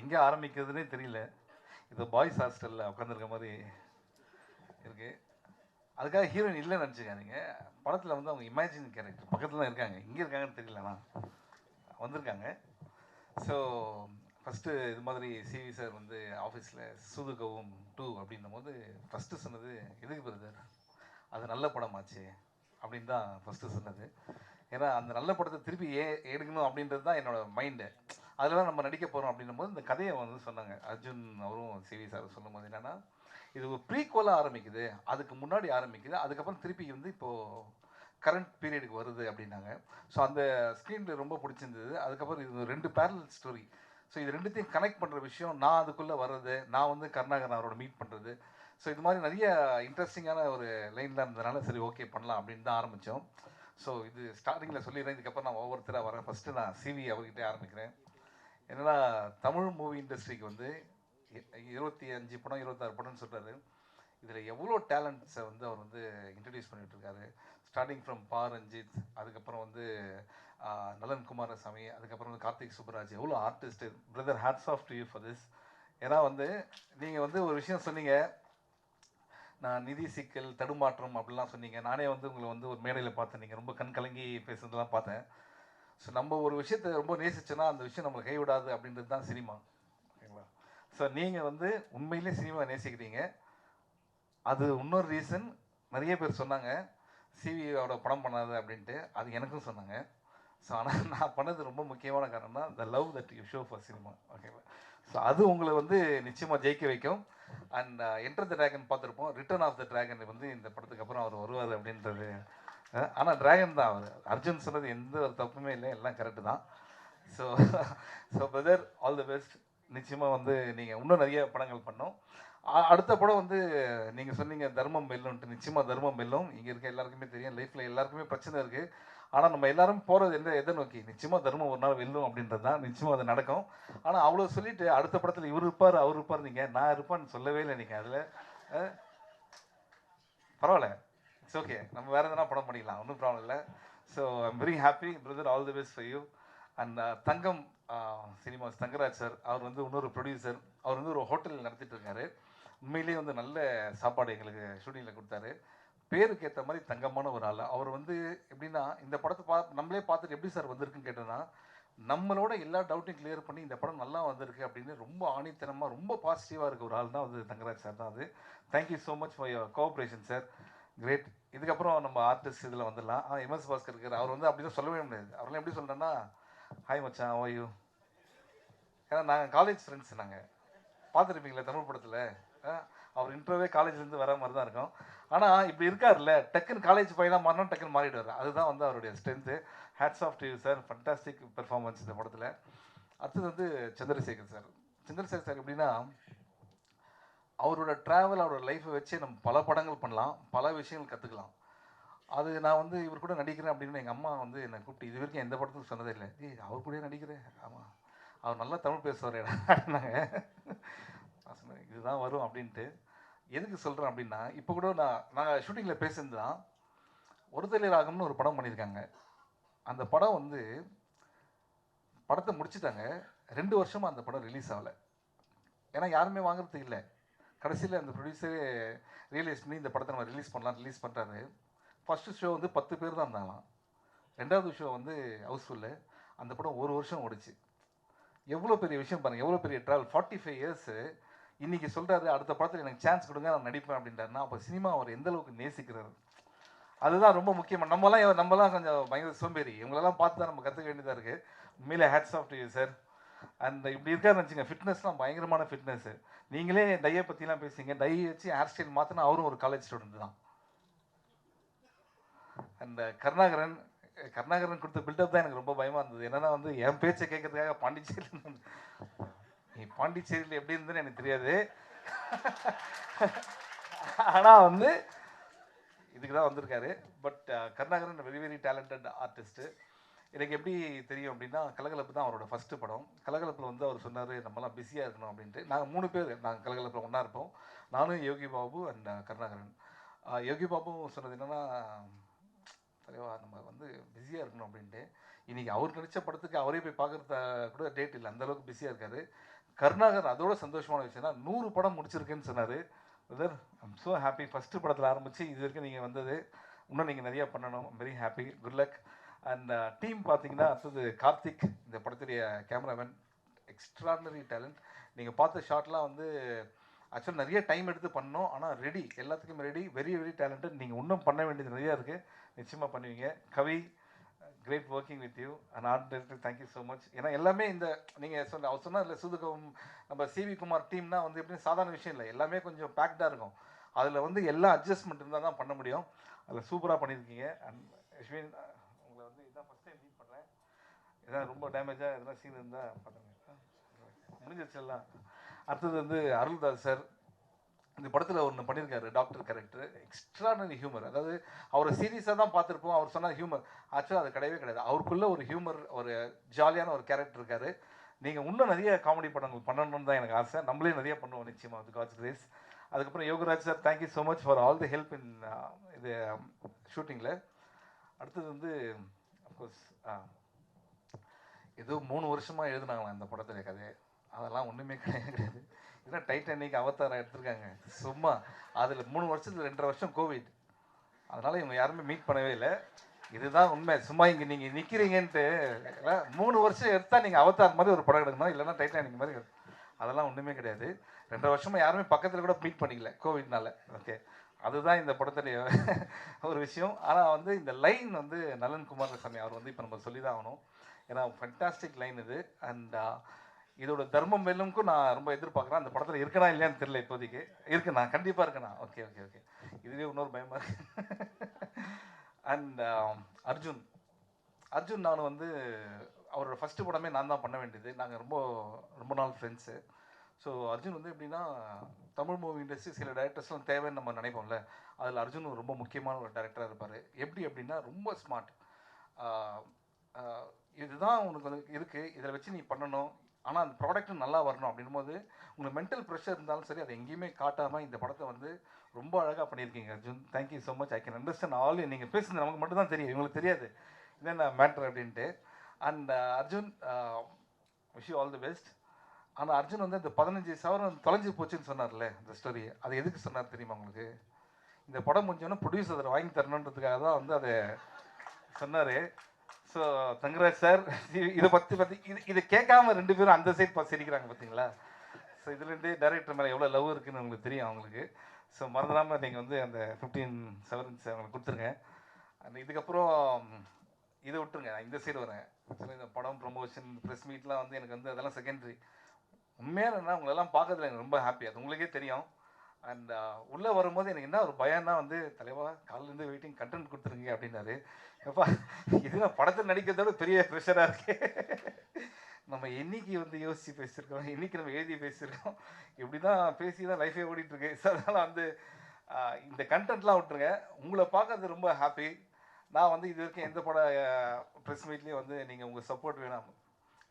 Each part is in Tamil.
எங்கே ஆரம்பிக்கிறதுனே தெரியல. இது பாய்ஸ் ஹாஸ்டலில் உட்காந்துருக்க மாதிரி இருக்குது அதுக்காக ஹீரோயின் இல்லைன்னு நினச்சிக்காதீங்க. படத்தில் வந்து அவங்க இமேஜின் கேரக்டர் பக்கத்தில் தான் இருக்காங்க. இங்கே இருக்காங்கன்னு தெரியலண்ணா வந்திருக்காங்க. ஸோ ஃபஸ்ட்டு இது மாதிரி சிவி சார் வந்து ஆஃபீஸில் சூதுகவும் டூ அப்படின்னும் போது ஃபஸ்ட்டு சொன்னது எதுக்கு பிரதர் அது நல்ல படமாச்சு. அப்படின்னு தான் ஃபஸ்ட்டு சொன்னது. ஏன்னா அந்த நல்ல படத்தை திருப்பி ஏ எடுக்கணும் அப்படின்றது தான் என்னோடய மைண்டு அதில் தான் நம்ம நடிக்க போகிறோம் அப்படின்னும் போது இந்த கதையை வந்து சொன்னாங்க. அர்ஜுன் அவரும் சிவி சார் சொல்லும் போது என்னென்னா இது ஒரு ப்ரீக்வலாக ஆரம்பிக்குது அதுக்கு முன்னாடி ஆரம்பிக்குது அதுக்கப்புறம் திருப்பி வந்து இப்போது கரண்ட் பீரியடுக்கு வருது அப்படின்னாங்க. ஸோ அந்த ஸ்க்ரீன் ரொம்ப பிடிச்சிருந்தது. அதுக்கப்புறம் இது ரெண்டு பேரல் ஸ்டோரி ஸோ இது ரெண்டுத்தையும் கனெக்ட் பண்ணுற விஷயம் நான் அதுக்குள்ளே வர்றது நான் வந்து கருணாகரன் அவரோட மீட் பண்ணுறது ஸோ இது மாதிரி நிறைய இன்ட்ரெஸ்டிங்கான ஒரு லைனில் இருந்ததுனால சரி ஓகே பண்ணலாம் அப்படின்னு தான் ஆரம்பித்தோம் ஸோ இது ஸ்டார்டிங்கில் சொல்லிடுறேன். இதுக்கப்புறம் நான் ஒவ்வொருத்தராக வரேன். ஃபஸ்ட்டு நான் சிவி அவர்கிட்டே ஆரம்பிக்கிறேன். என்னன்னா தமிழ் மூவி இண்டஸ்ட்ரிக்கு வந்து இருபத்தி அஞ்சு படம் இருபத்தாறு படம்னு சொல்கிறாரு இதில் எவ்வளோ டேலண்ட்ஸை வந்து அவர் வந்து இன்ட்ரடியூஸ் பண்ணிட்டு இருக்காரு. ஸ்டார்டிங் ஃப்ரம் பா ரஞ்சித் அதுக்கப்புறம் வந்து நலன் குமாரசாமி அதுக்கப்புறம் வந்து கார்த்திக் சுப்ராஜ் எவ்வளோ artist brother hats off to you for this ஏன்னா வந்து நீங்கள் வந்து ஒரு விஷயம் சொன்னீங்க நான் நிதி சிக்கல் தடுமாற்றம் அப்படிலாம் சொன்னீங்க. நானே வந்து உங்களை வந்து ஒரு மேடையில் பார்த்தேன். நீங்கள் ரொம்ப கண் கலங்கி பேசுனதெல்லாம் பார்த்தேன். ஸோ நம்ம ஒரு விஷயத்தை ரொம்ப நேசிச்சோன்னா அந்த விஷயம் நம்மளை கைவிடாது அப்படின்றது தான் சினிமா. ஓகேங்களா? ஸோ நீங்கள் வந்து உண்மையிலே சினிமா நேசிக்கிறீங்க. அது இன்னொரு ரீசன். நிறைய பேர் சொன்னாங்க சிவியோட படம் பண்ணாது அப்படின்ட்டு. அது எனக்கும் சொன்னாங்க. ஸோ ஆனால் நான் பண்ணது ரொம்ப முக்கியமான காரணம்னா the love that you show for cinema ஓகேவா ஸோ அது உங்களை வந்து நிச்சயமாக ஜெயிக்க வைக்கும். அண்ட் என்டர் த ட்ராகன் பார்த்துருப்போம். ரிட்டர்ன் ஆஃப் த டிராகன் வந்து இந்த படத்துக்கு அப்புறம் அவர் வருவார் அப்படின்றது ஆனால் டிராகன் தான் அவர். அர்ஜுன் சொன்னது எந்த ஒரு தப்புமே இல்லை எல்லாம் கரெக்டு தான். So so brother all the best நிச்சயமாக வந்து நீங்கள் இன்னும் நிறைய படங்கள் பண்ணோம். அடுத்த படம் வந்து நீங்கள் சொன்னீங்க தர்மம் வெல்லும்ட்டு நிச்சயமாக தர்மம் வெல்லும் இங்கே இருக்க எல்லாருக்குமே தெரியும் லைஃப்பில் எல்லாருக்குமே பிரச்சனை இருக்குது ஆனால் நம்ம எல்லாரும் போகிறது எந்த எதை நோக்கி? நிச்சயமாக தர்மம் ஒரு நாள் வெல்லும் அப்படின்றது தான். நிச்சயமாக அது நடக்கும். ஆனால் அவ்வளோ சொல்லிட்டு அடுத்த படத்தில் இவர் இருப்பார் அவர் இருப்பார் நீங்கள் நான் இருப்பான்னு சொல்லவே இல்லை நீங்கள் அதில். பரவாயில்ல. இட்ஸ் ஓகே நம்ம வேறு எதனா படம் பண்ணிக்கலாம் ஒன்றும் ப்ராப்ளம் இல்லை. So I'm very happy brother all the best for you and Thangam uh, cinemas Thangaraj sir அவர் வந்து இன்னொரு ப்ரொடியூசர் அவர் வந்து ஒரு ஹோட்டல் நடத்திட்டு இருக்காரு. உண்மையிலேயே வந்து நல்ல சாப்பாடு எங்களுக்கு ஷூட்டிங்கில் கொடுத்தாரு. பேருக்கு ஏற்ற மாதிரி தங்கமான ஒரு ஆள். அவர் வந்து எப்படின்னா இந்த படத்தை பா நம்மளே பார்த்துட்டு எப்படி சார் வந்திருக்குன்னு கேட்டோன்னா நம்மளோட எல்லா டவுட்டையும் கிளியர் பண்ணி இந்த படம் நல்லா வந்திருக்கு அப்படின்னு ரொம்ப ஆணித்தனமாக ரொம்ப பாசிட்டிவாக இருக்க ஒரு ஆள் தான் வந்து தங்கராஜ் சார் தான் அது. Thank you so much for your cooperation sir great இதுக்கப்புறம் நம்ம ஆர்டிஸ்ட் இதில் வந்துடலாம். ஆ எம்எஸ் பாஸ்கர் இருக்கார் அவர் வந்து அப்படி தான் சொல்லவே முடியாது. அவரெல்லாம் எப்படி சொல்கிறேன்னா ஹாய் மச்சான் ஓ ஏன்னா நாங்கள் காலேஜ் ஃப்ரெண்ட்ஸ் நாங்கள் பார்த்துருப்பீங்களா தமிழ் படத்தில்? அவர் இன்டர்வே காலேஜ்லேருந்து வர மாதிரி தான் இருக்கும். ஆனால் இப்படி இருக்கார்ல டக்குன்னு காலேஜ் பையனாக மாறினா டக்குன்னு மாறிடுவார். அதுதான் வந்து அவருடைய strength hats off TV sir fantastic performance இந்த படத்தில். அடுத்தது வந்து சந்திரசேகர் சார் சந்திரசேகர் சார் எப்படின்னா அவரோட ட்ராவல் அவரோட லைஃப்பை வச்சு நம்ம பல படங்கள் பண்ணலாம் பல விஷயங்கள் கற்றுக்கலாம் அது நான் வந்து இவர் கூட நடிக்கிறேன் அப்படின்னு எங்கள் அம்மா வந்து என்னை கூப்பிட்டு இது வரைக்கும் எந்த படத்துக்கும் சொன்னதே இல்லை. ஏய் அவர் கூட நடிக்கிறேன் ஆமாம் அவர் நல்லா தமிழ் பேசுவார் அப்படின்னாங்க. இதுதான் வரும் அப்படின்ட்டு. எதுக்கு சொல்கிறேன் அப்படின்னா இப்போ கூட நான் நாங்கள் ஷூட்டிங்கில் பேசுனது தான் தலைவர் ராகம்னு ஒரு படம் பண்ணியிருக்காங்க. அந்த படம் வந்து படத்தை முடிச்சுட்டாங்க. ரெண்டு வருஷமாக அந்த படம் ரிலீஸ் ஆகலை. ஏன்னா யாருமே வாங்குறது இல்லை. கடைசியில் அந்த ப்ரொடியூசரே ரியலைஸ் பண்ணி இந்த படத்தை நம்ம ரிலீஸ் பண்ணலாம் ரிலீஸ் பண்ணுறாரு ஃபஸ்ட்டு ஷோ வந்து பத்து பேர் தான் இருந்தாங்களாம். ரெண்டாவது ஷோ வந்து ஹவுஸ்ஃபுல்லு அந்த படம் ஒரு வருஷம் ஓடிச்சு. எவ்வளோ பெரிய விஷயம் பாருங்கள் எவ்வளோ பெரிய ட்ராவல் ஃபார்ட்டி ஃபைவ் இயர்ஸு இன்றைக்கி சொல்கிறாரு அடுத்த படத்தில் எனக்கு சான்ஸ் கொடுங்க நான் நடிப்பேன் அப்படின்றாருன்னா அப்போ சினிமா அவர் எந்த அளவுக்கு நேசிக்கிறாரு? அதுதான் ரொம்ப முக்கியமாக நம்மலாம் நம்மலாம் கொஞ்சம் பயங்கர சோம்பேறி. இவங்களெல்லாம் பார்த்து தான் நம்ம கற்றுக்க வேண்டியதாக இருக்குது உண்மையிலே hats off to you sir and இப்படி இருக்காருன்னு வச்சுங்க ஃபிட்னஸ்லாம் பயங்கரமான ஃபிட்னஸ் நீங்களே டையை பற்றிலாம் பேசுங்க டை வச்சு ஹேர் ஸ்டைல் மாற்றினா அவரும் ஒரு காலேஜ் ஸ்டூடெண்ட் தான். அந்த கருணாகரன் கருணாகரன் கொடுத்த பில்டப் தான் எனக்கு ரொம்ப பயமாக இருந்தது. என்னன்னா வந்து என் பேச்சை கேட்கறதுக்காக பாண்டிச்சேரி நீ பாண்டிச்சேரியில் எப்படி இருந்ததுன்னு எனக்கு தெரியாது. ஆனால் வந்து இதுக்கு தான் வந்திருக்காரு. But Karunakaran very very talented artist எனக்கு எப்படி தெரியும் அப்படின்னா கலகலப்பு தான் அவரோட ஃபஸ்ட்டு படம். கலகலப்பில் வந்து அவர் சொன்னார் நம்மலாம் பிஸியாக இருக்கணும் அப்படின்ட்டு. நாங்கள் மூணு பேர் நாங்கள் கலகலப்பில் ஒன்றா இருப்போம். நானும் யோகி பாபு அண்ட் கருணாகரன். யோகி பாபு சொன்னது என்னென்னா தலைவா நம்ம வந்து பிஸியாக இருக்கணும் அப்படின்ட்டு. இன்றைக்கி அவர் நடித்த படத்துக்கு அவரே போய் பார்க்குறத கூட டேட் இல்லை. அந்த அளவுக்கு பிஸியாக இருக்கார். கருணாகர் அதோட சந்தோஷமான விஷயம்னா நூறு படம் முடிச்சிருக்கேன்னு சொன்னார். Brother I'm so happy first படத்தில் ஆரம்பித்து இது வரைக்கும் நீங்கள் வந்தது. இன்னும் நீங்கள் நிறையா பண்ணணும். Very happy good luck and team பார்த்தீங்கன்னா அடுத்தது கார்த்திக் இந்த படத்துடைய கேமராமேன். எக்ஸ்ட்ராடனரி டேலண்ட் நீங்கள் பார்த்த ஷாட்லாம் வந்து ஆக்சுவலாக நிறைய டைம் எடுத்து பண்ணோம். ஆனால் ரெடி எல்லாத்துக்குமே ரெடி வெரி வெரி டேலண்டட் நீங்கள் இன்னும் பண்ண வேண்டியது நிறையா இருக்குது நிச்சயமாக பண்ணுவீங்க. Kavi great working with you and art director thank you so much ஏன்னா எல்லாமே இந்த நீங்கள் சொன்ன அவர் சொன்னால் இல்லை சுதுகம் நம்ம சிவி குமார் டீம்னா வந்து எப்படியும் சாதாரண விஷயம் இல்லை. எல்லாமே கொஞ்சம் பேக்டாக இருக்கும். அதில் வந்து எல்லா அட்ஜஸ்ட்மெண்ட் இருந்தால் தான் பண்ண முடியும். அதில் சூப்பராக பண்ணியிருக்கீங்க. அண்ட் அஸ்வின் உங்களை வந்து இதான் ஃபஸ்ட் டைம் மீட் பண்ணுறேன் ஏதாவது ரொம்ப டேமேஜாக எதனா சீன் இருந்தால் பண்ணுங்க முடிஞ்சிருச்சு எல்லாம் அடுத்தது வந்து அருள்தாஸ் சார். இந்த படத்தில் ஒன்று பண்ணியிருக்காரு டாக்டர் கேரக்டர் எக்ஸ்ட்ரானரி ஹியூமர் அதாவது அவரை சீரியஸாக தான் பார்த்துருப்போம். அவர் சொன்ன ஹியூமர் ஆக்சுவலாக அது கிடையவே கிடையாது. அவருக்குள்ளே ஒரு ஹியூமர் ஒரு ஜாலியான ஒரு கேரக்டர் இருக்கார். நீங்கள் இன்னும் நிறைய காமெடி படங்கள் பண்ணணும்னு தான் எனக்கு ஆசை. நம்மளே நிறைய பண்ணுவோம் நிச்சயமாக வித் காட்ஸ் கிரேஸ் அதுக்கப்புறம் Yogaraj sir thank you so much for all the help in இது um, ஷூட்டிங்கில் அடுத்தது வந்து அஃப்கோர்ஸ் ஏதோ மூணு வருஷமாக எழுதுனாங்களா இந்த படத்துடைய கதையை அதெல்லாம் ஒன்றுமே கிடையாது. கிடையாது ஏன்னா டைட்டானிக் அவதாரம் எடுத்திருக்காங்க. சும்மா. அதில் மூணு வருஷத்துல ரெண்டரை வருஷம் கோவிட் அதனால் இவங்க யாருமே மீட் பண்ணவே இல்லை. இதுதான் உண்மை. சும்மா இங்கே நீங்கள் நிற்கிறீங்கன்ட்டு மூணு வருஷம் எடுத்தால் நீங்கள் அவதார் மாதிரி ஒரு படம் எடுக்கணும். இல்லைன்னா டைட்டானிக் மாதிரி அதெல்லாம் ஒன்றுமே கிடையாது. ரெண்டரை வருஷமாக யாருமே பக்கத்தில் கூட மீட் பண்ணிக்கல கோவிட்னால ஓகே அதுதான் இந்த படத்துடைய ஒரு விஷயம். ஆனால் வந்து இந்த லைன் வந்து நலன் குமாரசாமி அவர் வந்து இப்போ நம்ம சொல்லி தான் ஆகணும். ஏன்னா ஃபண்டாஸ்டிக் லைன் இது. அண்ட் uh, இதோட தர்மம் வெல்லும்க்கும் நான் ரொம்ப எதிர்பார்க்குறேன். அந்த படத்தில் இருக்கனா இல்லையான்னு தெரியல இப்போதைக்கு. இருக்குண்ணா கண்டிப்பாக இருக்குண்ணா ஓகே ஓகே ஓகே இதுவே இன்னொரு பயமாக இருக்கு. And um, Arjun. அர்ஜுன் நான் வந்து அவரோட ஃபஸ்ட்டு படமே நான் தான் பண்ண வேண்டியது. நாங்கள் ரொம்ப ரொம்ப நாள் ஃப்ரெண்ட்ஸு ஸோ அர்ஜுன் வந்து எப்படின்னா தமிழ் மூவி இண்டஸ்ட்ரி சில டேரக்டர்ஸ்லாம் தேவைன்னு நம்ம நினைப்போம்ல. அதில் அர்ஜுன் ரொம்ப முக்கியமான ஒரு டேரக்டராக இருப்பார். எப்படி அப்படின்னா ரொம்ப ஸ்மார்ட் இதுதான் உனக்கு வந்து இருக்குது இதில் வச்சு நீ பண்ணணும். ஆனால் அந்த ப்ராடக்ட்டு நல்லா வரணும் அப்படின்னும் போது உங்களுக்கு மென்டல் ப்ரெஷர் இருந்தாலும் சரி அதை எங்கேயுமே காட்டாமல் இந்த படத்தை வந்து ரொம்ப அழகாக பண்ணியிருக்கீங்க Arjun. Thank you so much I can understand all நீங்கள் பேசுனது நமக்கு மட்டும் தான் தெரியும். இவங்களுக்கு தெரியாது. என்னென்ன மேட்ரு அப்படின்ட்டு. And uh, Arjun wish you all the best ஆனால் அர்ஜுன் வந்து இந்த பதினஞ்சு சவரம் தொலைஞ்சு போச்சுன்னு சொன்னார்ல இந்த ஸ்டோரி அது எதுக்கு சொன்னார் தெரியுமா உங்களுக்கு? இந்த படம் முடிஞ்சோன்னா ப்ரொடியூசர் அதை வாங்கி தரணுன்றதுக்காக தான் வந்து அதை சொன்னார். ஸோ தங்கராஜ் சார் இதை பற்றி பற்றி இது இதை கேட்காம ரெண்டு பேரும் அந்த சைட் பார்த்து சிரிக்கிறாங்க பார்த்தீங்களா ஸோ இதுலேருந்தே டேரக்டர் மேலே எவ்வளோ லவ் இருக்குன்னு உங்களுக்கு தெரியும் அவங்களுக்கு. ஸோ மறந்துடாமல் நீங்கள் வந்து அந்த ஃபிஃப்டீன் செவன்ஸ் அவங்களுக்கு கொடுத்துருங்க. அந்த இதுக்கப்புறம் இதை விட்டுருங்க நான் இந்த சைடு வரேன். இந்த படம் ப்ரொமோஷன் ப்ரெஸ் மீட்லாம் வந்து எனக்கு வந்து அதெல்லாம் செகண்டரி உண்மையான என்ன உங்களெல்லாம் பார்க்கறதுல எனக்கு ரொம்ப ஹாப்பி அது உங்களுக்கே தெரியும். அண்ட் உள்ளே வரும்போது எனக்கு என்ன ஒரு பயம்னா வந்து தலைவா காலிலேருந்து வெயிட்டிங் கண்டென்ட் கொடுத்துருங்க அப்படின்னாரு. அப்பா இதுதான் படத்தில் நடிக்கிறதோட பெரிய ப்ரெஷராக இருக்கு. நம்ம என்னைக்கு வந்து யோசித்து பேசியிருக்கோம் என்னைக்கு நம்ம எழுதி பேசியிருக்கோம் இப்படி தான் பேசி தான் லைஃபே ஓடிட்டுருக்கு. ஸோ அதனால் வந்து இந்த கண்டென்ட்லாம் விட்டுருங்க. உங்களை பார்க்கறது ரொம்ப ஹாப்பி நான் வந்து இது வரைக்கும் எந்த பட ப்ரெஸ் மீட்லேயும் வந்து நீங்கள் உங்கள் சப்போர்ட் வேணாம்.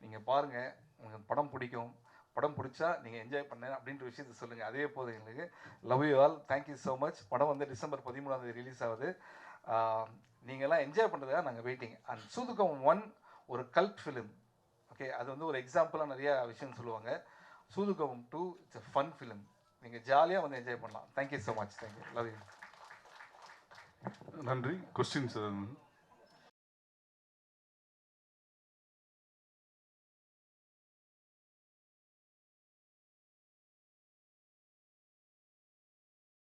நீங்கள் பாருங்கள் உங்களுக்கு படம் பிடிக்கும். படம் பிடிச்சா நீங்கள் என்ஜாய் பண்ண அப்படின்ற விஷயத்த சொல்லுங்கள் அதே போதும் எங்களுக்கு. Love you all thank you so much படம் வந்து டிசம்பர் பதிமூணாம் தேதி ரிலீஸ் ஆகுது. நீங்கள்லாம் என்ஜாய் பண்ணுறதுக்காக நாங்கள் வெயிட்டிங் அண்ட் சூதுகம் ஒன் ஒரு கல்ட் ஃபிலிம் ஓகே அது வந்து ஒரு எக்ஸாம்பிளாக நிறையா விஷயம் சொல்லுவாங்க. Soodhu Kavvum two it's a fun film நீங்கள் ஜாலியாக வந்து என்ஜாய் பண்ணலாம். Thank you so much thank you love you நன்றி. கொஸ்டின்ஸ்